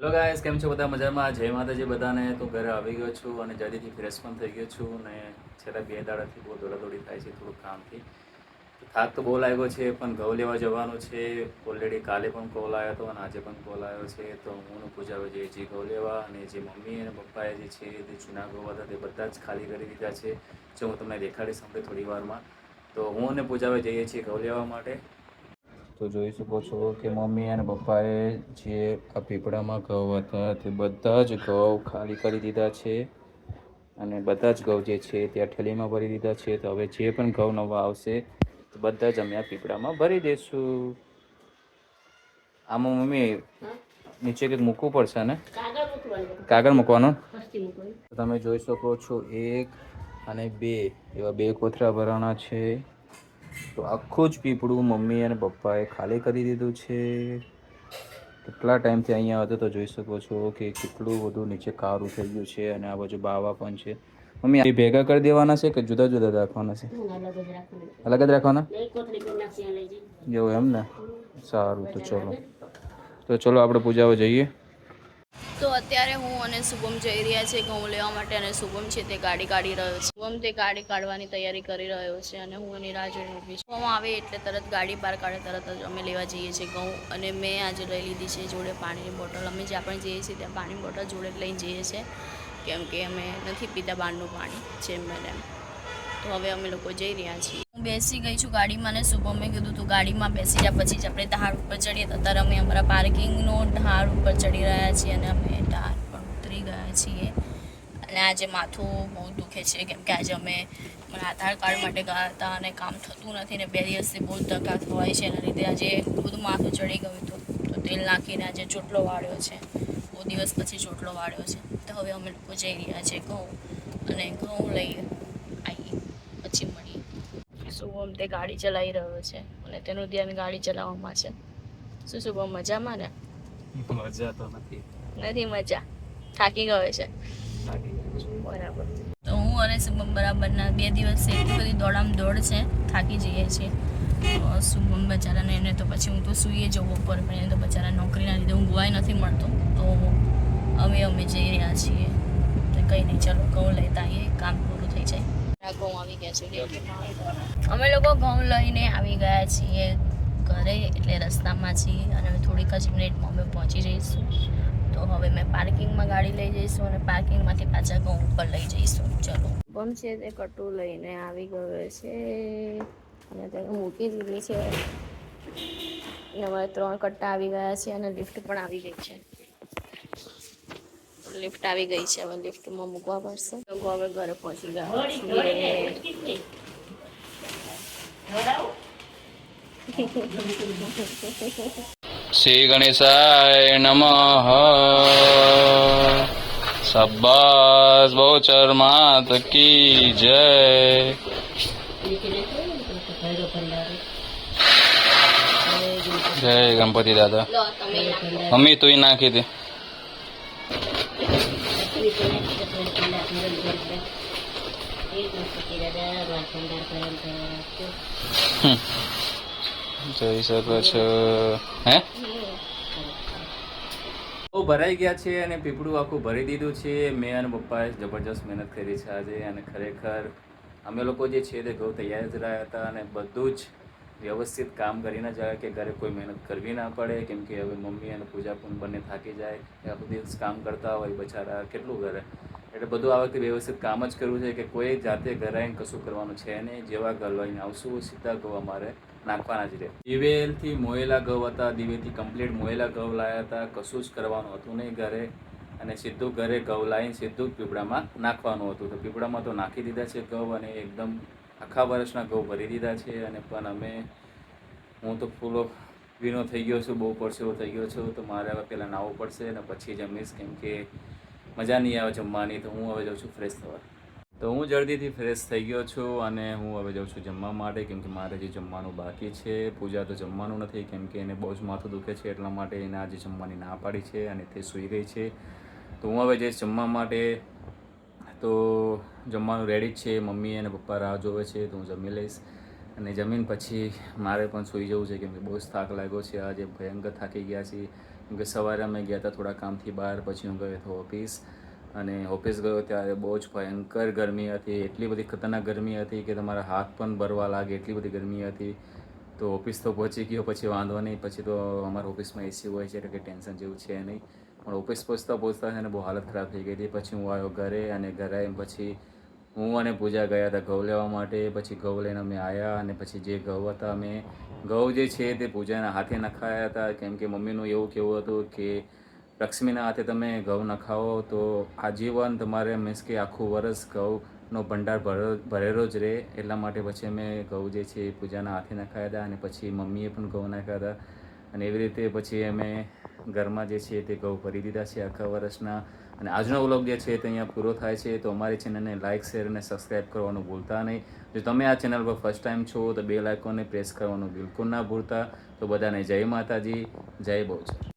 Hello guys, કેમ છો બધા? મજામાં? જય માતાજી બધાને. તો ઘરે આવી ગયો છું અને જલ્દીથી ફ્રેશ પણ થઈ ગયો છું અને છેલ્લા બે દાડાથી બહુ દોડાદોડી થાય છે થોડુંક કામથી. થાક તો બહુ લાગ્યો છે, પણ ઘઉં લેવા જવાનું છે. ઓલરેડી કાલે પણ કોલ આવ્યો હતો અને આજે પણ કોલ આવ્યો છે. તો હું પૂજા જઈએ જે ઘઉં લેવા અને જે મમ્મી અને પપ્પાએ જે છે તે જૂના ઘઉં હતા તે બધા જ ખાલી કરી દીધા છે, જે હું તમને દેખાડીશ આપણે થોડી વારમાં. તો હું અને પૂજાવે જઈએ છીએ ઘઉં લેવા માટે. તો જોઈ શકો છો કે મમ્મી અને પપ્પાએ જે આ પીપળામાં ઘઉં હતા તે બધા જ ઘઉં ખાલી કરી દીધા છે અને બધા જ ઘઉં જે છે તે આ ઠેલીમાં ભરી દીધા છે. તો હવે જે પણ ઘઉં નવા આવશે તો બધા જ અમે આ પીપળામાં ભરી દઈશું આમાં મમ્મી નીચે કંઈક મૂકવું પડશે ને? કાગળ મૂકવાનું. તમે જોઈ શકો છો એક અને બે એવા બે કોથરા ભરાણા છે. તો આખું જ પીપળું મમ્મી અને પપ્પાએ ખાલી કરી દીધું છે. કેટલા ટાઈમથી અહીંયા હતો તો જોઈ શકો છો કે કેટલું બધું નીચે કારું થઈ ગયું છે અને આ બાજુ બાવા પણ છે. મમ્મી એ ભેગા કરી દેવાના છે કે જુદા જુદા રાખવાના છે? અલગ જ રાખવાનું? એવું એમ ને? સારું તો ચલો. તો ચલો આપણે પૂજાવા જઈએ. તો અત્યારે હું અને શુભમ જઈ રહ્યા છે ઘઉં લેવા માટે અને શુભમ છે તે ગાડી કાઢી રહ્યો છે. શુભમ તે ગાડી કાઢવાની તૈયારી કરી રહ્યો છે અને હું એની રાહ જોઈને ઊભી છું. આવે એટલે તરત ગાડી બહાર કાઢે, તરત જ અમે લેવા જઈએ છીએ ઘઉં અને મેં આજે લઈ લીધી છે જોડે પાણીની બોટલ. અમે જ્યાં પણ જઈએ છીએ ત્યાં પાણીની બોટલ જોડે લઈને જઈએ છીએ, કેમ કે અમે નથી પીતા બહારનું પાણી, જેમ બને તો હવે અમે લોકો જઈ રહ્યા છીએ. બેસી ગઈ છું ગાડીમાં ને શુભમે કીધું, તું ગાડીમાં બેસી જા, પછી જ આપણે ધાર ઉપર ચડીએ. તો અત્યારે અમે અમારા પાર્કિંગનો ઢાળ ઉપર ચડી રહ્યા છીએ અને અમે ઢાળ પર ઉતરી ગયા છીએ. અને આજે માથું બહુ દુખે છે, કેમ કે આજે અમે આધાર કાર્ડ માટે ગયા હતા અને કામ થતું નથી ને બે દિવસથી બહુ ધક્કા થવાય છે, એના લીધે આજે બધું માથું ચડી ગયું હતું. તો તેલ નાખીને આજે ચોટલો વાળ્યો છે. બહુ દિવસ પછી ચોટલો વાળ્યો છે. તો હવે અમે લોકો જઈ રહ્યા છીએ ઘઉં અને ઘઉં લઈ આવીએ પછી શુભમ તે ગાડી ચલાવી રહ્યો છે અને તેનું ધ્યાન ગાડી ચલાવવામાં છે. શું શુભમ મજામાં ને? મજા તો નથી. નથી મજા. થાકી ગયો છે. બરાબર. તો હું અને શુભમ બરાબરના બે દિવસ એટલી બધી દોડામ દોડ છે થાકી જઈએ છીએ. શુભમ બચારાને એને તો પછી હું તો સૂઈએ જવું ઉપર પણ એને તો બચારા નોકરીના લીધે ઊંઘવાય નથી મળતો. તો અમે અમે જઈ રહ્યા છીએ. તો કંઈ નહીં ચાલો ઘઉં લેતા આવીએ કામ પૂરું થઈ જાય. ઘઉં આવી ગયા છે. અમે લોકો ઘઉં લઈને આવી ગયા છીએ ઘરે એટલે રસ્તામાં છીએ અને હવે થોડીક જ મિનિટમાં અમે પહોંચી જઈશું. તો હવે મેં પાર્કિંગમાં ગાડી લઈ જઈશું અને પાર્કિંગમાંથી પાછા ઘઉં ઉપર લઈ જઈશું. ચલો. બમ છે તે કટુ લઈને આવી ગયો છે. અને તેને મૂકી દીધી છે. અને હવે ત્રણ કટ્ટા આવી ગયા છે અને લિફ્ટ પણ આવી ગઈ છે. લિફ્ટ આવી ગઈ છે. હવે લિફ્ટમાં મૂકવા પડશે. લોકો હવે ઘરે પહોંચી ગયા શ્રી ગણેશાય નમ. સબ્બાસ બહુચર માત કી જય. જય ગણપતિ દાદા. મમ્મી તું નાખી નાખો. જોઈ શકો છો હે ભરાઈ ગયા છે અને પીપળું આખું ભરી દીધું છે. મેં અને પપ્પાએ જબરજસ્ત મહેનત કરી છે આજે અને ખરેખર અમે લોકો જે છે તે ઘઉં તૈયાર જ રહ્યા હતા અને બધું જ વ્યવસ્થિત કામ કરીને જાય કે ઘરે કોઈ મહેનત કરવી ના પડે. કેમ કે હવે મમ્મી અને પૂજા પણ બંને થાકી જાય. આખો દિવસ કામ કરતા હોય બચારા, કેટલું કરે? એટલે બધું આ વખતે વ્યવસ્થિત કામ જ કરવું છે કે કોઈ જાતે ઘરે કશું કરવાનું છે નહીં. જેવા ઘર આવશું, સીધા ઘઉં મારે નાખવાના જ રહે. દિવેલથી મોયેલા ગવ હતા, દિવેલથી કમ્પ્લીટ મોયેલા ગવ લાયા હતા. કશું જ કરવાનું હતું નહીં ઘરે. અને સીધું ઘરે ગવ લાવીને સીધું જ પીપળામાં નાખવાનું હતું. તો પીપળામાં તો નાખી દીધા છે ગવ અને એકદમ આખા વર્ષના ઘઉં ભરી દીધા છે. અને પણ અમે, હું તો ફૂલો વિનો થઈ ગયો છું, બહુ પરસેવો થઈ ગયો છું. તો મારે પહેલાં નાહવું પડશે અને પછી જમીશ કેમ કે મજા નહીં આવે જમવાની, તો હું હવે જાઉં છું ફ્રેશ થવા. તો હું જલ્દીથી ફ્રેશ થઈ ગયો છું અને હું હવે જાઉં છું જમવા માટે, કેમ કે મારે જે જમવાનું બાકી છે, પૂજા તો જમવાનું નથી, કેમ કે એને બહુ જ માથું દુખે છે, એટલા માટે એને આજે જમવાની ના પાડી છે અને તે સૂઈ ગઈ છે. તો હું હવે જઈશ જમવા માટે. તો જમવાનું રેડી જ છે, મમ્મી અને પપ્પા રાહ જોવે છે, તો હું જમી લઈશ. અને જમીન પછી મારે પણ સૂઈ જવું છે, કેમ કે બહુ જ થાક લાગ્યો છે, આજે ભયંકર થાકી ગયા છીએ. કેમ કે સવારે અમે ગયા હતા થોડા કામથી બહાર, પછી હું ગયો હતો ઓફિસ. અને ઓફિસ ગયો ત્યારે બહુ જ ભયંકર ગરમી હતી. એટલી બધી ખતરનાક ગરમી હતી કે તમારા હાથ પણ ભરવા લાગે, એટલી બધી ગરમી હતી. તો ઓફિસ તો પહોંચી ગયો, પછી વાંધો નહીં. પછી તો અમારા ઓફિસમાં એસી હોય છે એટલે કે ટેન્શન જેવું છે નહીં. પણ ઓફિસ પહોંચતા પહોંચતા છે બહુ હાલત ખરાબ થઈ ગઈ હતી. પછી હું આવ્યો ઘરે અને ઘરે પછી હું અને પૂજા ગયા હતા ઘઉં લેવા માટે. પછી ઘઉં લઈને અમે આવ્યા અને પછી જે ઘઉં હતા અમે, ઘઉં જે છે તે પૂજાના હાથે નખાયા હતા. કેમ કે મમ્મીનું એવું કહેવું હતું કે, લક્ષ્મીના હાથે તમે ઘઉં નખાવો તો આજીવન તમારે મીન્સ કે આખું વરસ ઘઉંનો ભંડાર ભરેલો જ રહે. એટલા માટે પછી અમે ઘઉં જે છે એ પૂજાના હાથે નખાયા હતા અને પછી મમ્મીએ પણ ઘઉં નાખ્યા હતા. અને એવી રીતે પછી અમે ઘરમાં જે છે તે ઘઉં ભરી દીધા છે આખા વર્ષના. અને આજનો વ્લોગ જે છે તે અહીંયા પૂરો થાય છે, તો અમારી ચેનલને લાઇક શેર અને સબસ્ક્રાઈબ કરવાનું ભૂલતા નહીં. જો તમે આ ચેનલ પર ફર્સ્ટ ટાઈમ છો, તો બે લાઇકોને પ્રેસ કરવાનું બિલકુલ ના ભૂલતા. તો બધાને જય માતાજી, જય બહુચર.